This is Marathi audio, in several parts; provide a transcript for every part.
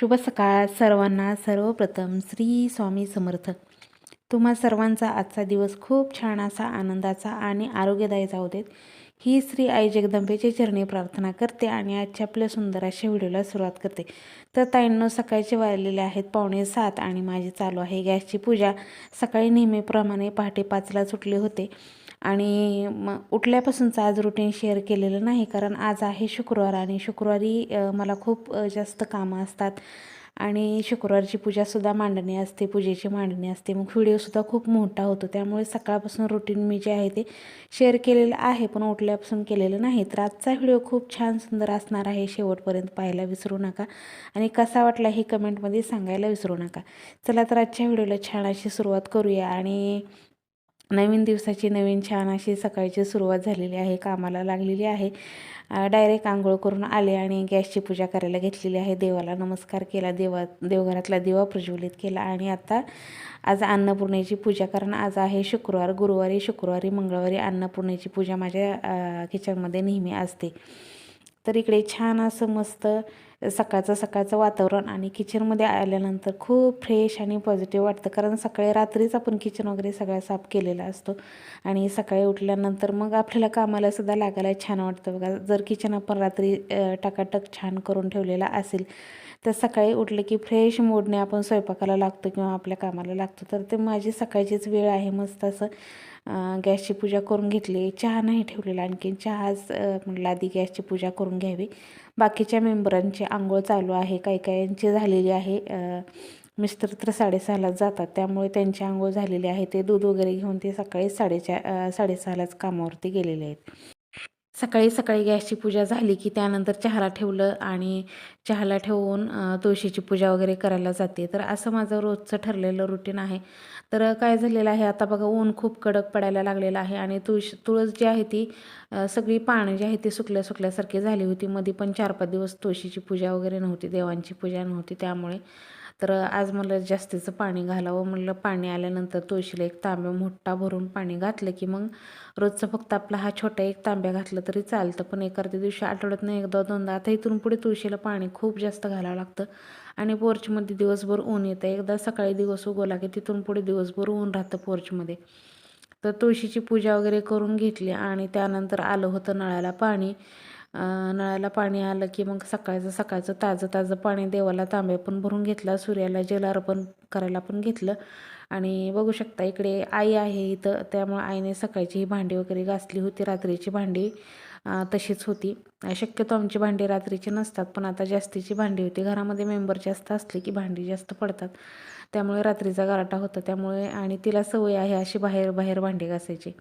शुभ सकाळ सर्वांना. सर्वप्रथम श्री स्वामी समर्थ. तुम्हा सर्वांचा आजचा दिवस खूप छान असा आनंदाचा आणि आरोग्यदायी जाऊ देत. ही श्री आई जगदंबेची चरणी प्रार्थना करते आणि आजच्या आपल्या सुंदर अशा व्हिडिओला सुरुवात करते. तर ताईंनो सकाळचे वाजलेले आहेत पावणे सात आणि माझी चालू आहे गॅसची पूजा. सकाळी नेहमीप्रमाणे पहाटे पाचला सुटले होते. आणि मग उठल्यापासूनचं आज रुटीन शेअर केलेलं नाही कारण आज आहे शुक्रवार आणि शुक्रवारी मला खूप जास्त कामं असतात. आणि शुक्रवारची पूजासुद्धा मांडणी असते पूजेची मांडणी असते. मग व्हिडिओसुद्धा खूप मोठा होतो. त्यामुळे सकाळपासून रुटीन मी जे आहे ते शेअर केलेलं आहे पण उठल्यापासून केलेलं नाही. तर आजचा व्हिडिओ खूप छान सुंदर असणार आहे शेवटपर्यंत पाहायला विसरू नका. आणि कसा वाटला हे कमेंटमध्ये सांगायला विसरू नका. चला तर आजच्या व्हिडिओला छान अशी सुरुवात करूया. आणि नवीन दिवसाची नवीन छान अशी सकाळची सुरुवात झालेली आहे कामाला लागलेली आहे. डायरेक्ट आंघोळ करून आले आणि गॅसची पूजा करायला घेतलेली आहे. देवाला नमस्कार केला देवा देवघरातला दिवा प्रज्वलित केला आणि आता आज अन्नपूर्णेची पूजा कारण आज आहे शुक्रवार. गुरुवारी शुक्रवारी मंगळवारी अन्नपूर्णेची पूजा माझ्या किचनमध्ये नेहमी असते. तर इकडे छान असं मस्त सकाळचं सकाळचं वातावरण आणि किचनमध्ये आल्यानंतर खूप फ्रेश आणि पॉझिटिव्ह वाटतं. कारण सकाळी रात्रीच आपण किचन वगैरे सगळा साफ केलेला असतो. आणि सकाळी उठल्यानंतर मग आपल्याला कामाला सुद्धा लागायला छान वाटतं बघा. जर किचन आपण रात्री टकाटक छान करून ठेवलेला असेल तर सकाळी उठलं की फ्रेश मूडने आपण स्वयंपाकाला लागतो किंवा आपल्या कामाला लागतो. तर ते माझी सकाळचीच वेळ आहे मस्त असं गॅसची पूजा करून घेतली. चहा नाही ठेवलेला. आणखीन चहाच म्हटलं आधी गॅसची पूजा करून घ्यावी. बाकीच्या मेंबरांची आंघोळ चालू आहे काही काहींची झालेली आहे. मिस्त्र मिस्टर तर साडेसहालाच जातात त्यामुळे त्यांची आंघोळ झालेली आहे. ते दूध वगैरे घेऊन ते सकाळी साडेचार साडेसहालाच कामावरती गेलेले आहेत. सकाळी सकाळी गॅसची पूजा झाली की त्यानंतर चहाला ठेवलं आणि चहाला ठेवून तुळशीची पूजा वगैरे करायला जाते. तर असं माझं रोजचं ठरलेलं रुटीन आहे. तर काय झालेलं आहे आता बघा ऊन खूप कडक पडायला लागलेलं आहे आणि तुळशी तुळस जी आहे ती सगळी पानं जी आहे ती सुकल्या सुकल्यासारखी झाली होती. मध्ये पण चार पाच दिवस तुळशीची पूजा वगैरे नव्हती देवांची पूजा नव्हती त्यामुळे. तर आज मला जास्तीचं पाणी घालावं म्हणलं. पाणी आल्यानंतर तुळशीला एक तांब्या मोठा भरून पाणी घातलं की मग रोजचं फक्त आपला हा छोटा एक तांब्या घातलं तरी चालतं. पण एखाद्या दिवशी आठवड्यातनं एकदा दोनदा आता इथून पुढे तुळशीला पाणी खूप जास्त घालावं लागतं. आणि पोर्चमध्ये दिवसभर ऊन येतं. एकदा सकाळी दिवस उगवला की तिथून पुढे दिवसभर ऊन राहतं पोर्चमध्ये. तर तुळशीची पूजा वगैरे करून घेतली आणि त्यानंतर आलं होतं नळाला पाणी. नळाला पाणी आलं की मग सकाळचं सकाळचं ताजं ताजं पाणी देवाला तांब्या पण भरून घेतला सूर्याला जल अर्पण करायला पण घेतलं. आणि बघू शकता इकडे आई आहे इथं त्यामुळे आईने सकाळची ही भांडी वगैरे घासली होती रात्रीची भांडी तशीच होती. शक्यतो आमची भांडी रात्रीची नसतात पण आता जास्तीची भांडी होती. घरामध्ये मेंबर जास्त असले की भांडी जास्त पडतात. त्यामुळे रात्रीचा गारटा होता त्यामुळे आणि तिला सवय आहे अशी बाहेर बाहेर भांडी घासायची.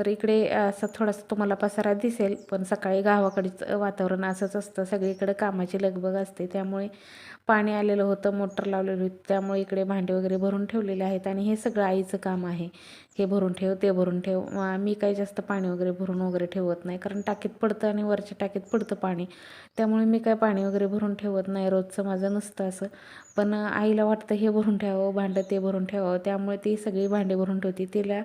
तर इकडे असं थोडासा तुम्हाला पसारा दिसेल पण सकाळी गावाकडचं वातावरण असंच असतं. सगळीकडे कामाची लगबग असते. त्यामुळे पाणी आलेलं होतं मोटर लावलेली होती. त्यामुळे इकडे भांडे वगैरे भरून ठेवलेले आहेत आणि हे सगळं आईचं काम आहे. हे भरून ठेव ते भरून ठेव. मी काही जास्त पाणी वगैरे भरून वगैरे ठेवत नाही. कारण टाकीत पडतं आणि वरच्या टाकीत पडतं पाणी. त्यामुळे मी काय पाणी वगैरे भरून ठेवत नाही. रोजचं माझं नसतं असं. पण आईला वाटतं हे भरून ठेवावं भांडं ते भरून ठेवावं. त्यामुळे ती सगळी भांडी भरून ठेवते. तिला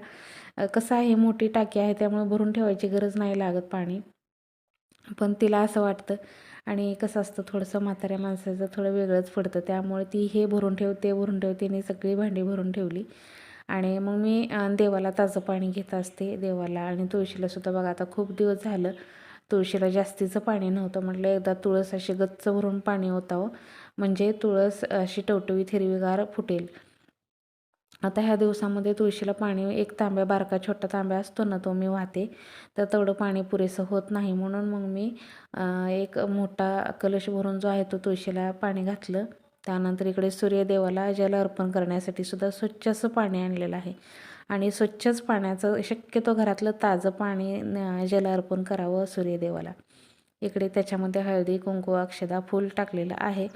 कसं आहे मोठी टाकी आहे. त्यामुळे भरून ठेवायची गरज नाही लागत पाणी. पण तिला असं वाटतं. आणि कसं असतं थोडंसं म्हाताऱ्या माणसाचं थोडं वेगळंच पडतं. त्यामुळे ती हे भरून ठेव ते भरून ठेव. तिने सगळी भांडी भरून ठेवली. आणि मग मी देवाला ताजं पाणी घेत असते देवाला. आणि तुळशीला सुद्धा बघा आता खूप दिवस झालं तुळशीला जास्तीचं पाणी नव्हतं. म्हटलं एकदा तुळस अशी गच्च भरून पाणी होतं म्हणजे तुळस अशी टवटवीत हिरवीगार फुटेल. आता ह्या दिवसामध्ये तुळशीला पाणी एक तांब्या बारका छोटा तांब्या असतो ना तो मी वाहते. तर तेवढं पाणी पुरेसं होत नाही. म्हणून मग मी एक मोठा कलश भरून जो आहे तो तुळशीला पाणी घातलं. त्यानंतर इकडे सूर्यदेवाला जल अर्पण करण्यासाठी सुद्धा स्वच्छ असं पाणी आणलेलं आहे. आणि स्वच्छच पाण्याचं शक्यतो घरातलं ताजं पाणी न- जल अर्पण करावं सूर्यदेवाला. इकडे त्याच्यामध्ये हळदी कुंकू अक्षदा फूल टाकलेलं आहे.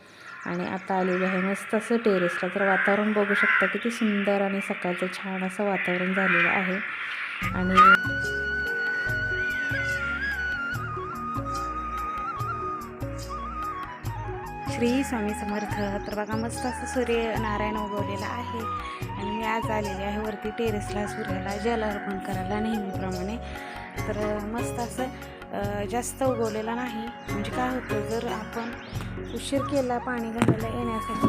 आणि आता आलेलं आहे मस्त असं टेरेसला तर वातावरण बघू शकता किती सुंदर आणि सकाळचं छान असं वातावरण झालेलं आहे. आणि श्री स्वामी समर्थ. तर बघा मस्त असं सूर्य नारायण उगवलेला आहे. आणि मी आज आलेली आहे वरती टेरेसला सूर्याला जल अर्पण करायला नेहमीप्रमाणे. तर मस्त असं जास्त उगवलेला नाही. म्हणजे काय होतं जर आपण उशीर केला पाणी घालायला येण्यासाठी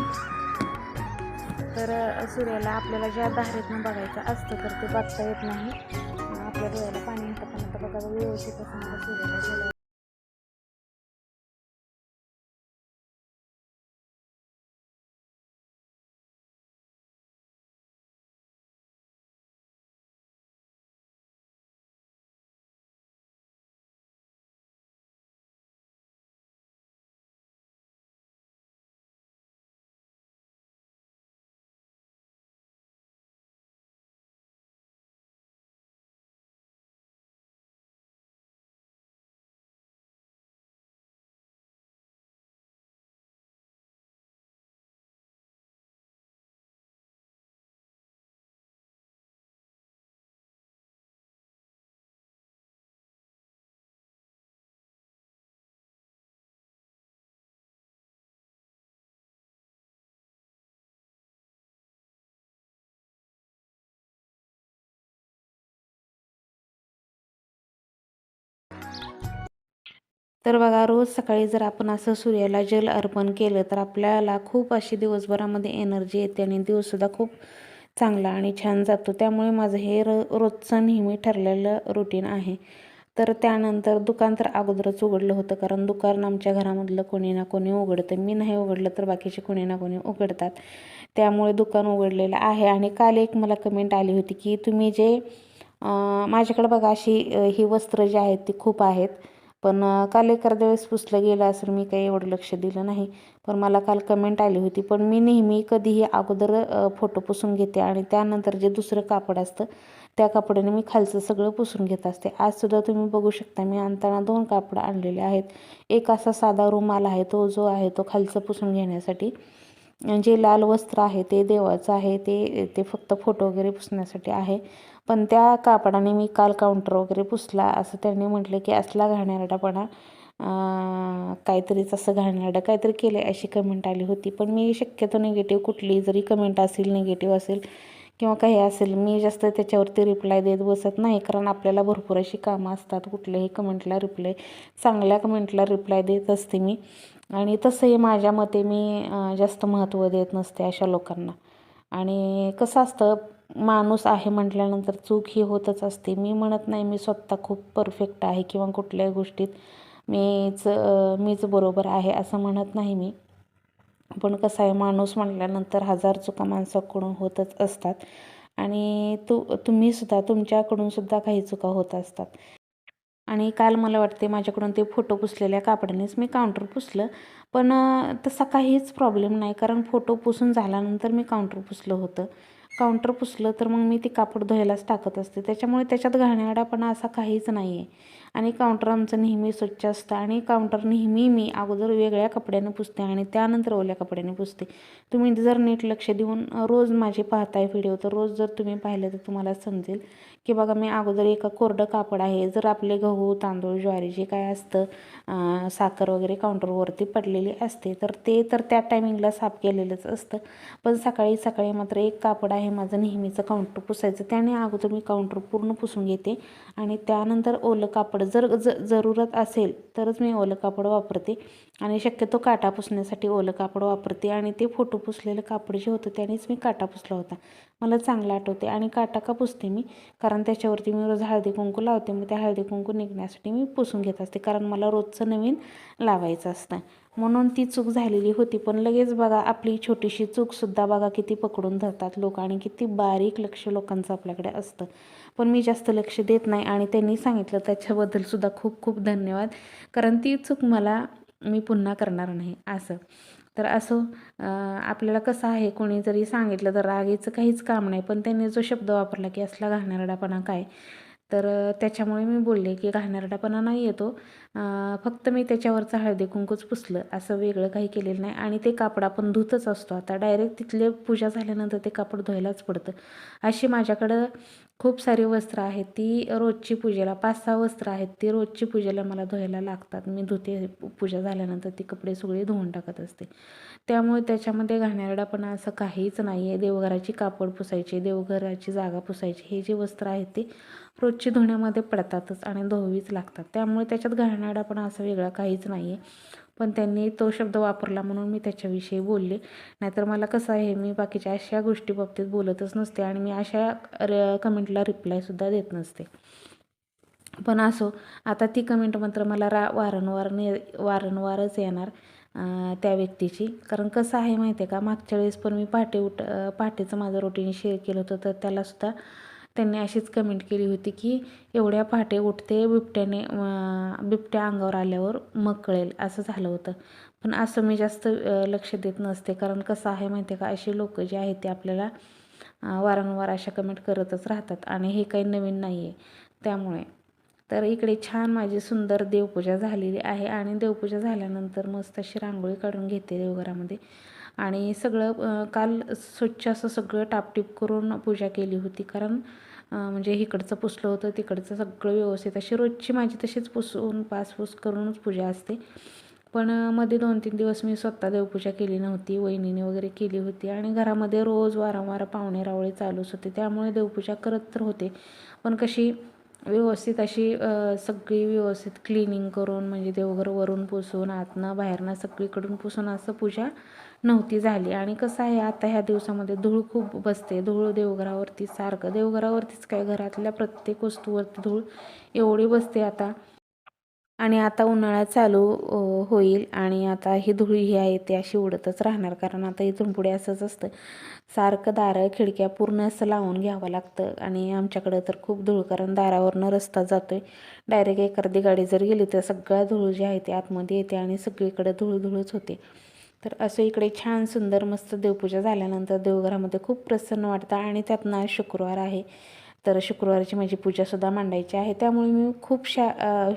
तर सूर्याला आपल्याला ज्या धारेतनं बघायचं असतं तर ते बघता येत नाही. आपल्या डोळ्याला पाणी येतं पण आता बघा व्यवस्थित असं सूर्याला तर बघा रोज सकाळी जर आपण असं सूर्याला जल अर्पण केलं तर आपल्याला खूप अशी दिवसभरामध्ये एनर्जी येते आणि दिवससुद्धा खूप चांगला आणि छान जातो. त्यामुळे माझं हे र रोजचं नेहमी ठरलेलं रुटीन आहे. तर त्यानंतर दुकान तर अगोदरच उघडलं होतं कारण दुकान आमच्या घरामधलं कोणी ना कोणी उघडतं. मी नाही उघडलं तर बाकीचे कोणी ना कोणी उघडतात. त्यामुळे दुकान उघडलेलं आहे आणि काल एक मला कमेंट आली होती की तुम्ही जे माझ्याकडं माझ्याकडे बघा अशी ही वस्त्र जी आहेत ती खूप आहेत. पण काल एखाद्या वेळेस पुसलं गेलं असेल मी काही एवढं लक्ष दिलं नाही. पण मला काल कमेंट आली होती. पण मी नेहमी कधीही अगोदर फोटो पुसून घेते आणि त्यानंतर जे दुसरं कापड असतं त्या कापडाने मी खालचं सगळं पुसून घेत असते. आजसुद्धा तुम्ही बघू शकता मी आणताना दोन कापडं आणलेले आहेत. एक असा साधा रुमाल आहे तो जो आहे तो खालचं पुसून घेण्यासाठी. जे लाल वस्त्र आहे ते देवाचं आहे ते ते फक्त फोटो वगैरे पुसण्यासाठी आहे. पण त्या कापडाने मी काल काउंटर वगैरे पुसला. असं त्यांनी म्हटलं की असला घाणेरडापणा काहीतरी काहीतरीच असं घाणेरडं काहीतरी केलं आहे अशी कमेंट आली होती. पण मी शक्यतो निगेटिव्ह कुठली जरी कमेंट असेल निगेटिव्ह असेल किंवा काही असेल मी जास्त त्याच्यावरती रिप्लाय देत बसत नाही. कारण आपल्याला भरपूर अशी कामं असतात. कुठल्याही कमेंटला रिप्लाय चांगल्या कमेंटला रिप्लाय देत असते मी. आणि तसंही माझ्या मते मी जास्त महत्त्व देत नसते अशा लोकांना. आणि कसं असतं माणूस आहे म्हटल्यानंतर चूक ही होतच असते. मी म्हणत नाही मी स्वतः खूप परफेक्ट आहे किंवा कुठल्याही गोष्टीत मीच मीच बरोबर आहे असं म्हणत नाही मी. पण कसं आहे माणूस म्हटल्यानंतर हजार चुका माणसाकडून होतच असतात. आणि तू तुम्हीसुद्धा तुमच्याकडूनसुद्धा काही चुका होत असतात. आणि काल मला वाटते माझ्याकडून ते फोटो पुसलेल्या कापडानेच मी काउंटर पुसलं. पण तसा काहीच प्रॉब्लेम नाही. कारण फोटो पुसून झाल्यानंतर मी काउंटर पुसलं होतं. काउंटर पुसलं तर मग मी ते कापड धुवायलाच टाकत असते. त्याच्यामुळे त्याच्यात घाणेरडापणा असा काहीच नाही आहे आणि काउंटर आमचं नेहमी स्वच्छ असतं. आणि काउंटर नेहमी मी अगोदर वेगळ्या कपड्याने पुसते आणि त्यानंतर ओल्या कपड्याने पुसते. तुम्ही जर नीट लक्ष देऊन रोज माझे पाहताय व्हिडिओ तर रोज जर तुम्ही पाहिलं तर तुम्हाला समजेल की बघा मी अगोदर एका कोरडं कापड आहे. जर आपले गहू तांदूळ ज्वारी जे काय असतं साखर वगैरे काउंटरवरती पडलेली असते तर ते तर त्या टायमिंगला साफ केलेलंच असतं. पण सकाळी सकाळी मात्र एक कापड आहे माझं नेहमीचं काउंटर पुसायचं. त्याने अगोदर मी काउंटर पूर्ण पुसून घेते आणि त्यानंतर ओलं कापड जर ज जरूरत असेल तरच मी ओलं कापड वापरते. आणि शक्यतो काटा पुसण्यासाठी ओलं कापड वापरते. आणि ते फोटो पुसलेलं कापड जे होतं त्यानेच मी काटा पुसला होता. मला चांगलं आठवते. आणि काटा का पुसते मी? कारण त्याच्यावरती मी रोज हळदी कुंकू लावते. मग त्या हळदी कुंकू निघण्यासाठी मी पुसून घेत असते. कारण मला रोजचं नवीन लावायचं असतं. म्हणून ती चूक झालेली होती. पण लगेच बघा आपली छोटीशी चूकसुद्धा बघा किती पकडून धरतात लोक. आणि किती बारीक लक्ष लोकांचं आपल्याकडे असतं. पण मी जास्त लक्ष देत नाही आणि त्यांनी सांगितलं त्याच्याबद्दलसुद्धा खूप खूप धन्यवाद. कारण ती चूक मला मी पुन्हा करणार नाही असं. तर असो आपल्याला कसं आहे कोणी जरी सांगितलं तर रागीचं काहीच काम नाही पण त्यांनी जो शब्द वापरला की असला घाणेरडापणा काय तर त्याच्यामुळे मी बोलले की घाणेरडापणा नाही येतो. फक्त मी त्याच्यावरचं हळदी कुंकूच पुसलं. असं वेगळं काही केलेलं नाही. आणि ते कापड आपण धुतच असतो. आता डायरेक्ट तिथले पूजा झाल्यानंतर ते कापड धुवायलाच पडतं. अशी माझ्याकडं खूप सारी वस्त्र आहेत. ती रोजची पूजेला पाच सहा वस्त्र आहेत. ती रोजची पूजेला मला धुवायला लागतात. मी धुते पूजा झाल्यानंतर ती कपडे सगळे धुवून टाकत असते. त्यामुळे त्याच्यामध्ये घाणेरडापणा असं काहीच नाही आहे देवघराची कापड पुसायची देवघराची जागा पुसायची. हे जे वस्त्र आहेत ते रोजची धुण्यामध्ये पडतातच आणि धुवीच लागतात. त्यामुळे त्याच्यात घाणेरडा पण असा वेगळा काहीच नाही आहे पण त्यांनी तो शब्द वापरला म्हणून मी त्याच्याविषयी बोलले. नाहीतर मला कसं आहे मी बाकीच्या अशा गोष्टी बाबतीत बोलतच नसते आणि मी अशा र कमेंटला रिप्लायसुद्धा देत नसते. पण असो आता ती कमेंट मात्र मला रा वारंवार ने वारंवारच येणार त्या व्यक्तीची. कारण कसं आहे माहिती आहे का मागच्या वेळेस पण मी पहाटे उठ पहाटेचं माझं रुटीन शेअर केलं होतं तर त्यालासुद्धा त्यांनी अशीच कमेंट केली होती की एवढ्या पहाटे उठते बिबट्याने बिबट्या अंगावर आल्यावर मग कळेल. असं झालं होतं. पण असं मी जास्त लक्ष देत नसते. कारण कसं आहे माहिती आहे का असे लोक जे आहेत ते आपल्याला वारंवार अशा कमेंट करतच राहतात. आणि हे काही नवीन नाही आहे त्यामुळे. तर इकडे छान माझी सुंदर देवपूजा झालेली आहे. आणि देवपूजा झाल्यानंतर मस्त अशी रांगोळी काढून घेते देवघरामध्ये. आणि सगळं काल स्वच्छ असं सगळं टापटीप करून पूजा केली होती. कारण म्हणजे इकडचं पुसलं होतं तिकडचं सगळं व्यवस्थित. अशी रोजची माझी तशीच पुसून पासपूस करूनच पूजा असते. पण मध्ये दोन तीन दिवस मी स्वतः देवपूजा केली नव्हती वहिनीने वगैरे केली होती. आणि घरामध्ये रोज वारंवार पाहुणे रावळे चालूच होते. त्यामुळे देवपूजा करत तर होते. पण कशी व्यवस्थित अशी सगळी व्यवस्थित क्लिनिंग करून म्हणजे देवघर वरून पुसून आतनं बाहेरनं सगळीकडून पुसून असं पूजा नव्हती झाली. आणि कसं आहे आता ह्या दिवसामध्ये धूळ खूप बसते. धूळ देवघरावरती सारखं देवघरावरतीच काय घरातल्या प्रत्येक वस्तूवरती धूळ एवढी बसते आता. आणि आता उन्हाळा चालू होईल. आणि आता ही धूळ ही आहे ती अशी उडतच राहणार. कारण आता इथून पुढे असंच असतं. सारखं दारं खिडक्या पूर्ण असं लावून घ्यावं लागतं. आणि आमच्याकडं तर खूप धूळ कारण दारावरनं रस्ता जातो आहे डायरेक्ट एखादी गाडी जर गेली तर सगळ्या धूळ जी आहे ती आतमध्ये येते आणि सगळीकडे धूळ धूळच होते. तर असं इकडे छान सुंदर मस्त देवपूजा झाल्यानंतर देवघरामध्ये खूप प्रसन्न वाटतं आणि त्यातनं आज शुक्रवार आहे. तर शुक्रवारची माझी पूजासुद्धा मांडायची आहे. त्यामुळे मी खूप शा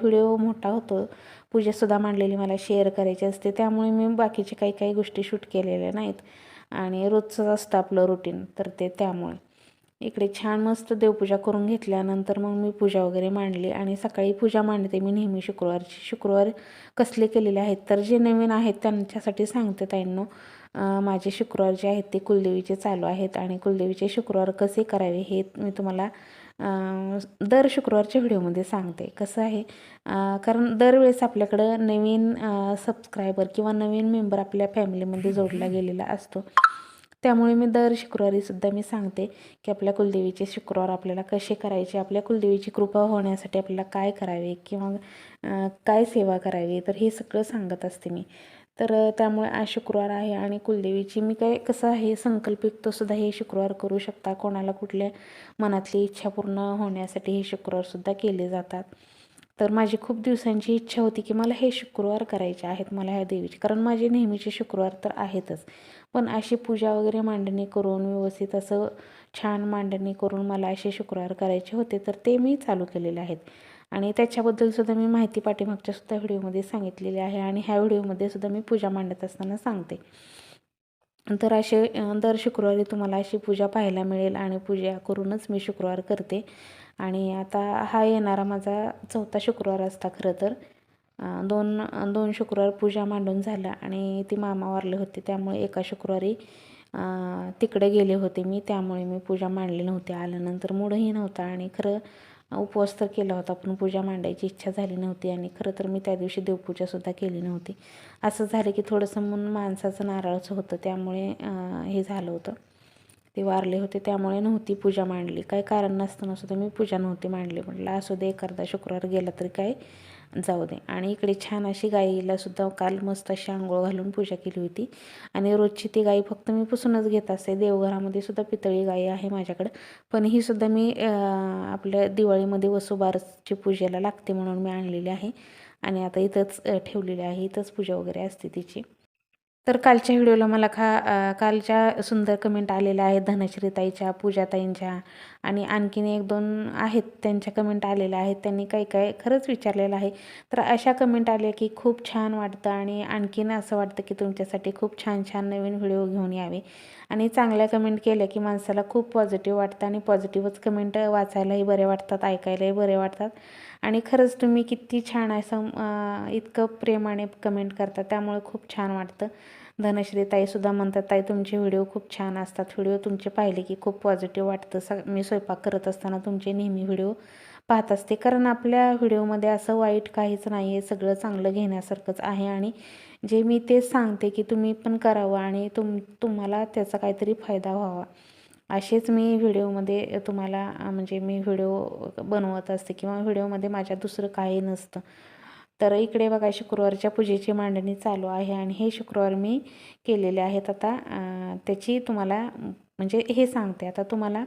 व्हिडिओ मोठा होतो. पूजासुद्धा मांडलेली मला शेअर करायची असते. त्यामुळे मी बाकीचे काही काही गोष्टी शूट केलेल्या नाहीत. आणि रोजचंच असतं आपलं रुटीन तर ते त्यामुळे. इकडे छान मस्त देवपूजा करून घेतल्यानंतर मग मी पूजा वगैरे मांडली आणि सकाळी पूजा मांडते मी नेहमी शुक्रवारची. शुक्रवार कसले केलेले आहेत तर जे नवीन आहेत त्यांच्यासाठी सांगते ताईंनो. माझे शुक्रवार जे आहेत ते कुलदेवीचे चालू आहेत आणि कुलदेवीचे शुक्रवार कसे करावे हे मी तुम्हाला दर शुक्रवारच्या व्हिडिओमध्ये सांगते. कसं आहे कारण दरवेळेस आपल्याकडं नवीन सबस्क्रायबर किंवा नवीन मेंबर आपल्या फॅमिलीमध्ये जोडला गेलेला असतो. त्यामुळे मी दर शुक्रवारीसुद्धा मी सांगते की आपल्या कुलदेवीचे शुक्रवार आपल्याला कसे करायचे आपल्या कुलदेवीची कृपा होण्यासाठी आपल्याला काय करावे किंवा काय सेवा करावी तर हे सगळं सांगत असते मी. तर त्यामुळे आज शुक्रवार आहे आणि कुलदेवीची मी काय कसं आहे संकल्पित सुद्धा हे शुक्रवार करू शकता. कोणाला कुठल्या मनातली इच्छा पूर्ण होण्यासाठी हे शुक्रवारसुद्धा केले जातात. तर माझी खूप दिवसांची इच्छा होती की मला हे शुक्रवार करायचे आहेत मला ह्या देवीचे. कारण माझे नेहमीचे शुक्रवार तर आहेतच. पण अशी पूजा वगैरे मांडणी करून व्यवस्थित असं छान मांडणी करून मला असे शुक्रवार करायचे होते तर ते मी चालू केलेले आहेत. आणि त्याच्याबद्दल सुद्धा मी माहिती पाठीमागच्या सुद्धा व्हिडिओमध्ये सांगितलेली आहे आणि ह्या व्हिडिओमध्ये सुद्धा मी पूजा मांडत असताना सांगते. तर असे दर शुक्रवारी तुम्हाला अशी पूजा पाहायला मिळेल आणि पूजा करूनच मी शुक्रवार करते. आणि आता हा येणारा माझा चौथा शुक्रवार असता खरं तर. दोन दोन शुक्रवार पूजा मांडून झाल्या आणि ती मामा वारले होते त्यामुळे एका शुक्रवारी तिकडे गेले होते मी त्यामुळे मी पूजा मांडली नव्हती. आल्यानंतर मूडही नव्हता आणि खरं उपवास तर केला होता पण पूजा मांडायची इच्छा झाली नव्हती आणि खरं तर मी त्या दिवशी देवपूजासुद्धा केली नव्हती. असं झालं की थोडंसं मन माणसाचं नारळचं होतं त्यामुळे हे झालं होतं. ते वारले होते त्यामुळे नव्हती पूजा मांडली. काही कारण नसताना सुद्धा मी पूजा नव्हती मांडली. म्हटलं असू दे एखादा शुक्रवार गेला तरी काय जाऊ दे. आणि इकडे छान अशी गाईला सुद्धा काल मस्त अशी आंघोळ घालून पूजा केली होती. आणि रोजची ती गाई फक्त मी पुसूनच घेत असते. देवघरामध्ये सुद्धा पितळी गाई आहे माझ्याकडं. पण ही सुद्धा मी आपल्या दिवाळीमध्ये वसुबारसची पूजेला लागते म्हणून मी आणलेली आहे. आणि आता इथंच ठेवलेली आहे. इथंच पूजा वगैरे असते तिची. तर कालच्या व्हिडिओला मला खा कालच्या सुंदर कमेंट आलेल्या आहेत धनश्रीताईच्या पूजाताईंच्या आणि आणखीन एक दोन आहेत त्यांच्या कमेंट आलेल्या आहेत. त्यांनी काही काय खरंच विचारलेलं आहे. तर अशा कमेंट आल्या की खूप छान वाटतं आणि आणखीन असं वाटतं की तुमच्यासाठी खूप छान छान नवीन व्हिडिओ घेऊन यावे. आणि चांगल्या कमेंट केल्या की माणसाला खूप पॉझिटिव्ह वाटतं आणि पॉझिटिव्हच कमेंट वाचायलाही बरे वाटतात ऐकायलाही बरे वाटतात. आणि खरंच तुम्ही किती छान असं इतकं प्रेमाने कमेंट करता. त्यामुळे खूप छान वाटतं. धनश्री ताईसुद्धा म्हणतात ताई तुमचे व्हिडिओ खूप छान असतात. व्हिडिओ तुमचे पाहिले की खूप पॉझिटिव्ह वाटतं. स मी स्वयंपाक करत असताना तुमचे नेहमी व्हिडिओ पाहत असते. कारण आपल्या व्हिडिओमध्ये असं वाईट काहीच नाही आहे सगळं चांगलं घेण्यासारखंच आहे. आणि जे मी ते सांगते की तुम्ही पण करावं आणि तुम तुम्हाला त्याचा काहीतरी फायदा व्हावा. असेच मी व्हिडिओमध्ये तुम्हाला म्हणजे मी व्हिडिओ बनवत असते किंवा व्हिडिओमध्ये माझ्या दुसरं काही नसतं. तर इकडे बघा शुक्रवारच्या पूजेची मांडणी चालू आहे आणि हे शुक्रवार मी केलेले आहेत. आता त्याची तुम्हाला म्हणजे हे सांगते. आता तुम्हाला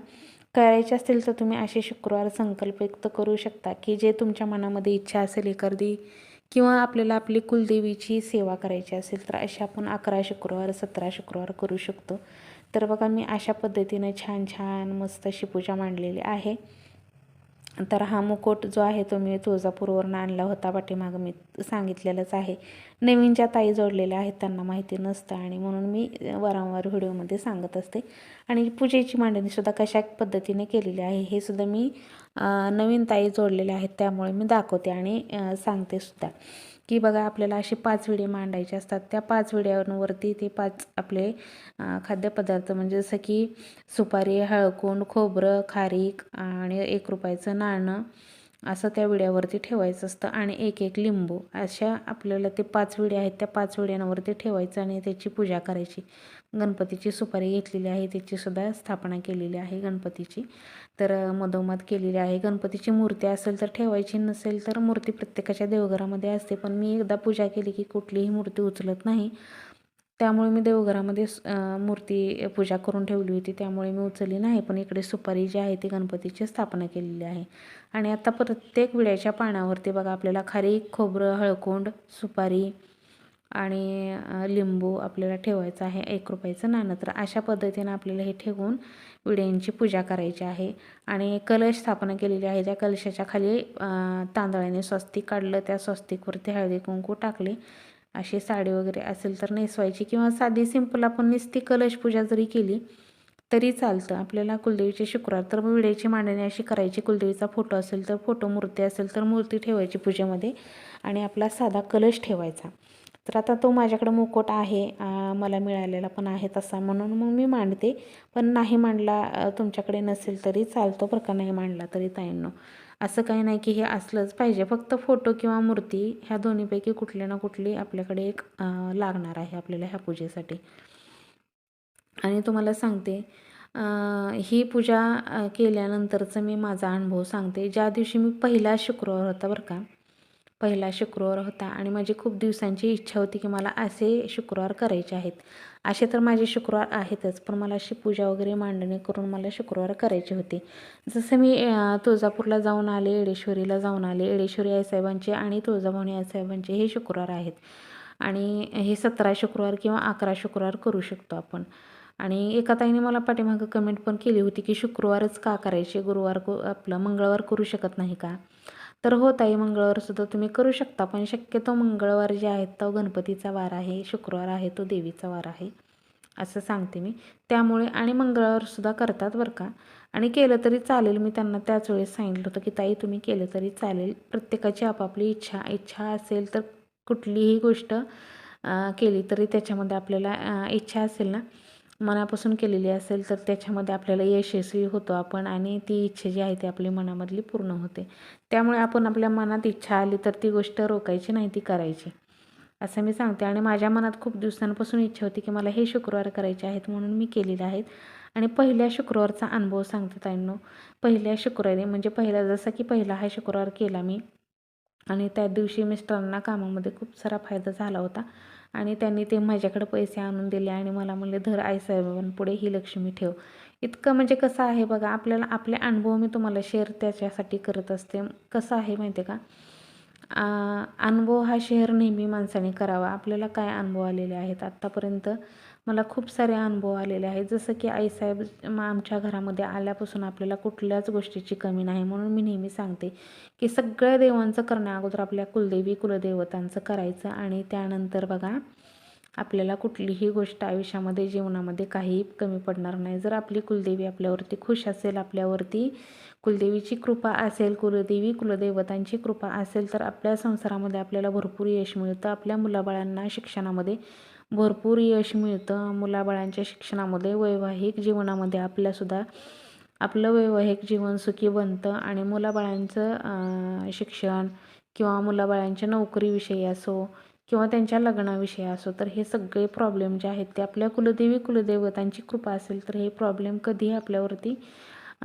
करायचे असतील तर तुम्ही असे शुक्रवार संकल्प व्यक्त करू शकता की जे तुमच्या मनामध्ये इच्छा असेल एखादी किंवा आपल्याला आपली कुलदेवीची सेवा करायची असेल तर असे आपण अकरा शुक्रवार सतरा शुक्रवार करू शकतो. तर बघा मी अशा पद्धतीनं छान छान मस्त अशी पूजा मांडलेली आहे. तर हा मुकुट जो आहे तो मी तुळजापूरवरून आणला होता पाठीमागं. मी सांगितलेलंच आहे. नवीन ज्या ताई जोडलेल्या आहेत त्यांना माहिती नसतं आणि म्हणून मी वारंवार व्हिडिओमध्ये सांगत असते. आणि पूजेची मांडणीसुद्धा कशा पद्धतीने केलेली आहे हे सुद्धा मी नवीन ताई जोडलेले आहेत त्यामुळे मी दाखवते आणि सांगते सुद्धा. की बघा आपल्याला असे पाच विडे मांडायचे असतात. त्या पाच विड्यांवरती ते पाच आपले खाद्यपदार्थ म्हणजे जसं की सुपारी हळकुंड खोबरं खारीक आणि एक रुपयाचं नाणं असं त्या विड्यावरती ठेवायचं असतं आणि एक एक लिंबू अशा आपल्याला ते पाच विड्या आहेत त्या पाच विड्यांवरती ठेवायचं आणि त्याची पूजा करायची. गणपतीची सुपारी घेतलेली आहे त्याचीसुद्धा स्थापना केलेली आहे गणपतीची. तर मधोमध केलेली आहे. गणपतीची मूर्ती असेल तर ठेवायची नसेल तर मूर्ती प्रत्येकाच्या देवघरामध्ये असते. पण मी एकदा पूजा केली की कुठलीही मूर्ती उचलत नाही. त्यामुळे मी देवघरामध्ये मूर्ती पूजा करून ठेवली होती. त्यामुळे मी उचलली नाही पण इकडे सुपारी जी आहे ती गणपतीची स्थापना केलेली आहे. आणि आता प्रत्येक विड्याच्या पानावरती बघा आपल्याला खारी खोबरं हळकोंड सुपारी आणि लिंबू आपल्याला ठेवायचं आहे. एक रुपयाचं नाणं. तर अशा पद्धतीनं आपल्याला हे ठेवून विड्यांची पूजा करायची आहे. आणि कलश स्थापना केलेली आहे. त्या कलशाच्या खाली तांदळाने स्वस्तिक काढलं. त्या स्वस्तिकवरती हळदी कुंकू टाकले. अशी साडी वगैरे असेल तर नेसवायची किंवा साधी सिंपल आपण निस्ती कलश पूजा जरी केली तरी चालतं. आपल्याला कुलदेवीचे शुक्रवार तर विड्याची मांडणी अशी करायची. कुलदेवीचा फोटो असेल तर फोटो मूर्ती असेल तर मूर्ती ठेवायची पूजेमध्ये आणि आपला साधा कलश ठेवायचा. तर आता तो माझ्याकडे मुकोट आहे मला मिळालेला पण आहे तसा म्हणून मग मी मांडते. पण नाही मांडला तुमच्याकडे नसेल तरी चालतो बरं का? नाही मांडला तरी ताईंनो. असं काही नाही की हे असलंच पाहिजे. फक्त फोटो किंवा मूर्ती ह्या दोन्हीपैकी कुठली ना कुठली आपल्याकडे एक लागणार आहे आपल्याला ह्या पूजेसाठी. आणि तुम्हाला सांगते ही पूजा केल्यानंतरचं मी माझा अनुभव सांगते. ज्या दिवशी मी पहिला शुक्रवार होता बरं का पहिला शुक्रवार होता आणि माझी खूप दिवसांची इच्छा होती की मला असे शुक्रवार करायचे आहेत. असे तर माझे शुक्रवार आहेतच पण मला अशी पूजा वगैरे मांडणी करून मला शुक्रवार करायचे होते. जसं मी तुळजापूरला जाऊन आले एडेश्वरीला जाऊन आले एडेश्वरी आईसाहेबांचे आणि तुळजाभवानी आईसाहेबांचे हे शुक्रवार आहेत. आणि हे सतरा शुक्रवार किंवा अकरा शुक्रवार करू शकतो आपण. आणि एका ताईने मला पाठीमागं कमेंट पण केली होती की शुक्रवारच का करायचे? गुरुवार आपलं मंगळवार करू शकत नाही का? तर हो ताई मंगळवारसुद्धा तुम्ही करू शकता पण शक्यतो मंगळवार जे आहेत तो गणपतीचा वार आहे शुक्रवार आहे तो देवीचा वार आहे असं सांगते मी. त्यामुळे आणि मंगळवारसुद्धा करतात बरं का. आणि केलं तरी चालेल मी त्यांना त्याच वेळेस सांगितलं होतं की ताई तुम्ही केलं तरी चालेल. प्रत्येकाची आपापली इच्छा इच्छा असेल तर कुठलीही गोष्ट केली तरी त्याच्यामध्ये आपल्याला इच्छा असेल ना मनापासून केलेली असेल तर त्याच्यामध्ये आपल्याला यशस्वी होतो आपण आणि ती इच्छा जी आहे ती आपली मनामधली पूर्ण होते. त्यामुळे आपण आपल्या मनात इच्छा आली तर ती गोष्ट रोखायची नाही ती करायची. असं मी सांगते. आणि माझ्या मनात खूप दिवसांपासून इच्छा होती की मला हे शुक्रवार करायचे आहेत म्हणून मी केलेले आहेत. आणि पहिल्या शुक्रवारचा अनुभव सांगते ताईंनो. पहिल्या शुक्रवारी म्हणजे पहिला जसा की पहिला हा शुक्रवार केला मी. आणि त्या दिवशी मिस्टरांना कामामध्ये खूप सारा फायदा झाला होता. आणि त्यांनी ते माझ्याकडे पैसे आणून दिले आणि मला म्हणले धर आईसाहेबांपुढे ही लक्ष्मी ठेव. इतकं म्हणजे कसं आहे बघा आपल्याला आपले अनुभव मी तुम्हाला शेअर त्याच्यासाठी करत असते. कसं आहे माहिती आहे का? अनुभव हा शेअर नेहमी माणसाने करावा. आपल्याला काय अनुभव आलेले आहेत? आत्तापर्यंत मला खूप सारे अनुभव आलेले आहेत. जसं की आईसाहेब आमच्या घरामध्ये आल्यापासून आपल्याला कुठल्याच गोष्टीची कमी नाही म्हणून मी नेहमी सांगते की सगळ्या देवांचं करण्या अगोदर आपल्या कुलदेवी कुलदेवतांचं करायचं आणि त्यानंतर बघा आपल्याला कुठलीही गोष्ट आयुष्यामध्ये जीवनामध्ये काहीही कमी पडणार नाही. जर आपली कुलदेवी आपल्यावरती खुश असेल आपल्यावरती कुलदेवीची कृपा असेल कुलदेवी कुलदेवतांची कृपा असेल तर आपल्या संसारामध्ये आपल्याला भरपूर यश मिळतं. आपल्या मुलाबाळांना शिक्षणामध्ये भरपूर यश मिळतं. मुलाबाळांच्या शिक्षणामध्ये वैवाहिक जीवनामध्ये आपल्यासुद्धा आपलं वैवाहिक जीवन सुखी बनतं आणि मुलाबाळांचं शिक्षण किंवा मुलाबाळांच्या नोकरीविषयी असो किंवा त्यांच्या लग्नाविषयी असो तर हे सगळे प्रॉब्लेम जे आहेत ते आपल्या कुलदेवी कुलदेवतांची कृपा असेल तर हे प्रॉब्लेम कधीही आपल्यावरती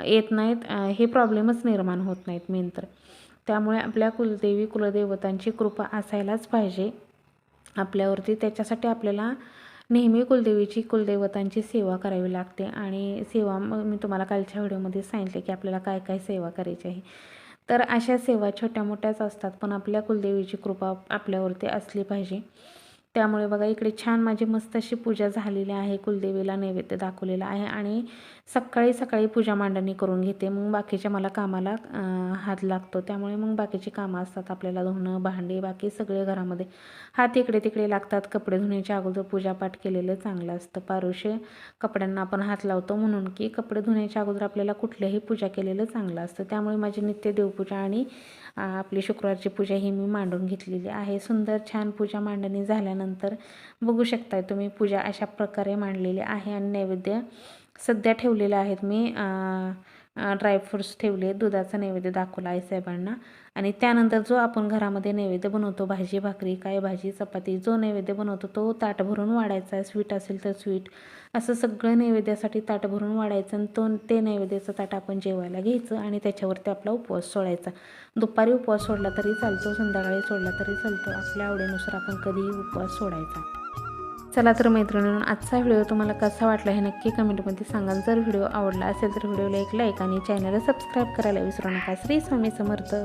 येत नाहीत. हे प्रॉब्लेमच निर्माण होत नाहीत मेन तर. त्यामुळे आपल्या कुलदेवी कुलदेवतांची कृपा असायलाच पाहिजे. आपल्यावरती त्याच्यासाठी आपल्याला नेहमी कुलदेवीची कुलदेवतांची सेवा करावी लागते. आणि सेवा मी तुम्हाला कालच्या व्हिडिओमध्ये सांगितले की आपल्याला काय काय सेवा करायची आहे. तर अशा सेवा छोट्या मोठ्याच असतात पण आपल्या कुलदेवीची कृपा आपल्यावरती असली पाहिजे. त्यामुळे बघा इकडे छान माझी मस्त अशी पूजा झालेली आहे. कुलदेवीला नैवेद्य दाखवलेला आहे. आणि सकाळी सकाळी पूजा मांडणी करून घेते. मग बाकीच्या मला कामाला हात लागतो. त्यामुळे मग बाकीची कामं असतात. आपल्याला धुणं भांडी बाकी सगळे घरामध्ये हात इकडे तिकडे लागतात. कपडे धुण्याच्या अगोदर पूजापाठ केलेलं चांगलं असतं. पारुषे कपड्यांना आपण हात लावतो म्हणून की कपडे धुण्याच्या अगोदर आपल्याला कुठल्याही पूजा केलेलं चांगलं असतं. त्यामुळे माझी नित्य देवपूजा आणि आपली शुक्रवारची पूजा ही मी मांडून घेतलेली आहे. सुंदर छान पूजा मांडणी झाल्यानंतर बघू शकताय तुम्ही पूजा अशा प्रकारे मांडलेली आहे. आणि नैवेद्य सध्या ठेवलेले आहेत. मी ड्रायफ्रूट्स ठेवले दुधाचा नैवेद्य दाखवला आहे साहेबांना. आणि त्यानंतर जो आपण घरामध्ये नैवेद्य बनवतो भाजी भाकरी काय भाजी चपाती जो नैवेद्य बनवतो तो ताट भरून वाढायचा आहे. स्वीट असेल तर स्वीट असं सगळं नैवेद्यासाठी ताट भरून वाढायचं आणि तो ते नैवेद्याचं ताट आपण जेवायला घ्यायचं आणि त्याच्यावरती आपला उपवास सोडायचा. दुपारी उपवास सोडला तरी चालतो संध्याकाळी सोडला तरी चालतो. आपल्या आवडीनुसार आपण कधीही उपवास सोडायचा. चला तर मैत्रिणींनो आजचा व्हिडिओ तुम्हाला कसा वाटला हे नक्की कमेंटमध्ये सांगा. जर व्हिडिओ आवडला असेल तर व्हिडिओला एक लाईक आणि चॅनलला सबस्क्राईब करायला विसरू नका. श्री स्वामी समर्थ.